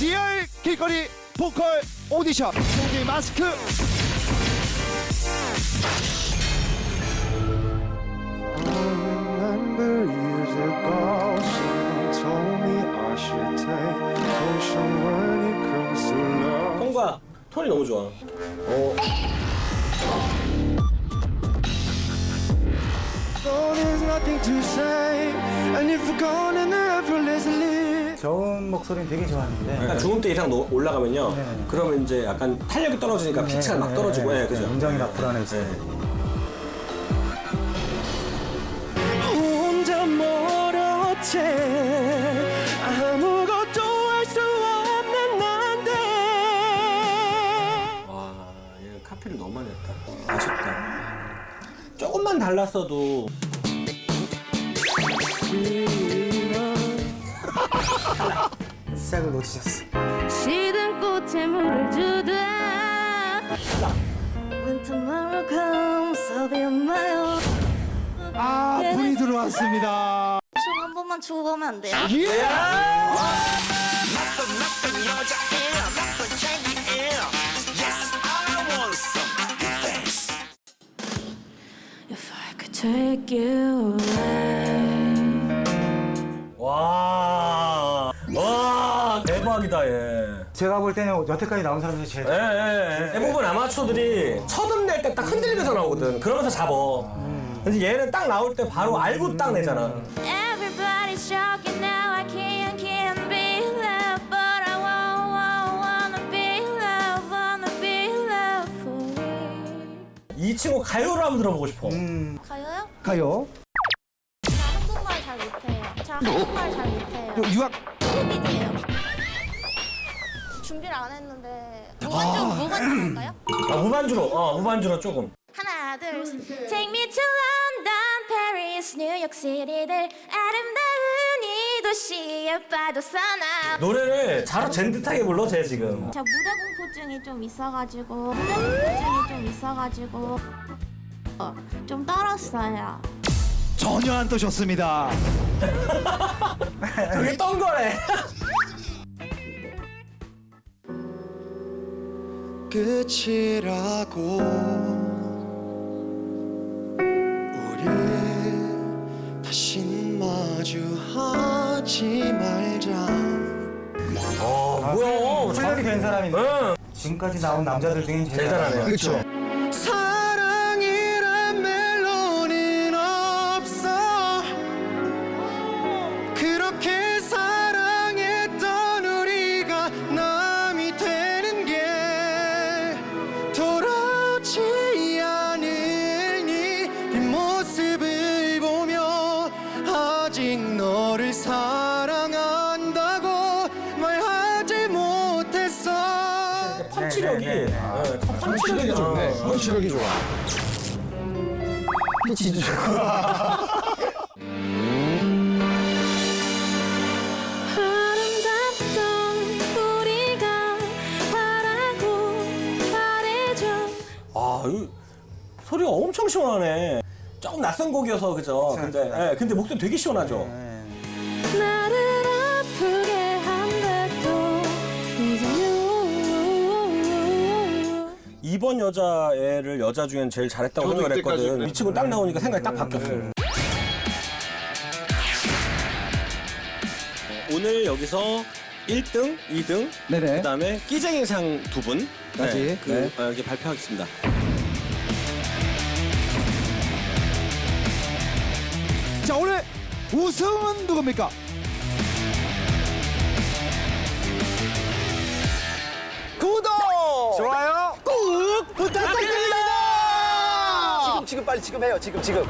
리얼 길거리 보컬 오디션 송이 마스크. 통과 톤이 너무 좋아. So there's nothing to say, and if we're gone and effortlessly. 저음 목소리는 되게 좋았는데 약간 중음대 이상 노- 올라가면요. 네. 그러면 이제 약간 탄력이 떨어지니까 피치가 막 떨어지고, 예, 그죠? 음정이 막 불안해져. 네. 혼자 멀었지 아무것도 할 수 없는 난데 와, 얘 카피를 너무 많이 했다. 아쉽다. 조금만 달랐어도 시작을 놓치셨어. 시든 꽃에 물을 주다 When tomorrow comes I'll be on my own 아 불이 들어왔습니다 춤한 번만 추고 가면 안 돼요? 예! If I could take you away 와, 와, 얘. 제가 볼 때는 여태까지 나온 사람 중에 제일 예, 예, 예. 대부분 아마추어들이 첫 음 낼 때 딱 흔들리면서 나오거든. 그러면서 잡어. 근데 얘는 딱 나올 때 바로 알고 딱 내잖아. Everybody's talking now I can't, can't be loved But I won't, won't wanna be loved Wanna be loved for real 이 친구 가요를 한번 들어보고 싶어. 가요요? 가요 저 한국말 잘 못해요 저 한국말 잘 못해요 또 유학 한국인이에요 준비를 안 했는데 무반주 무반주 할까요? 아, 무반주로, 어, 무반주로 조금. 하나 둘 셋 Take me to London, Paris, 뉴욕 시리들 아름다운 이 도시에 빠져서 나 노래를 자로 젠듯하게 불러, 쟤 지금. 저 무대 공포증이 좀 있어가지고 무대 공포증이 좀 있어가지고 어, 좀 떨었어요 전혀 안 떠셨습니다 그게 떤 거래. 끝이라고 우리 다신 마주하지 말자 어, 뭐야. 실력이 된 사람인데 응. 지금까지 나온 남자들 중에 제일 제일 잘하네요. 그렇죠 펀치력이. 네, 네, 네. 예, 펀치력이 좋네. 펀치력이 좋아 아름답던 우리가 바라고 말해줘 아, 이 소리가 엄청 시원하네. 조금 낯선 곡이어서 그죠. 근데 예, 근데 목소리 되게 시원하죠. 나 2번 여자애를 여자 중엔 제일 잘했다고 생각을 했거든. 그랬어요. 이 친구 딱 나오니까 생각이 딱 네. 바뀌었어요. 네. 네, 오늘 여기서 1등, 2등, 네네. 그다음에 끼쟁이상 두 분. 까지. 그, 네. 어, 이렇게 발표하겠습니다. 자 오늘 우승은 누굽니까? 지금 빨리 지금 해요. 지금 지금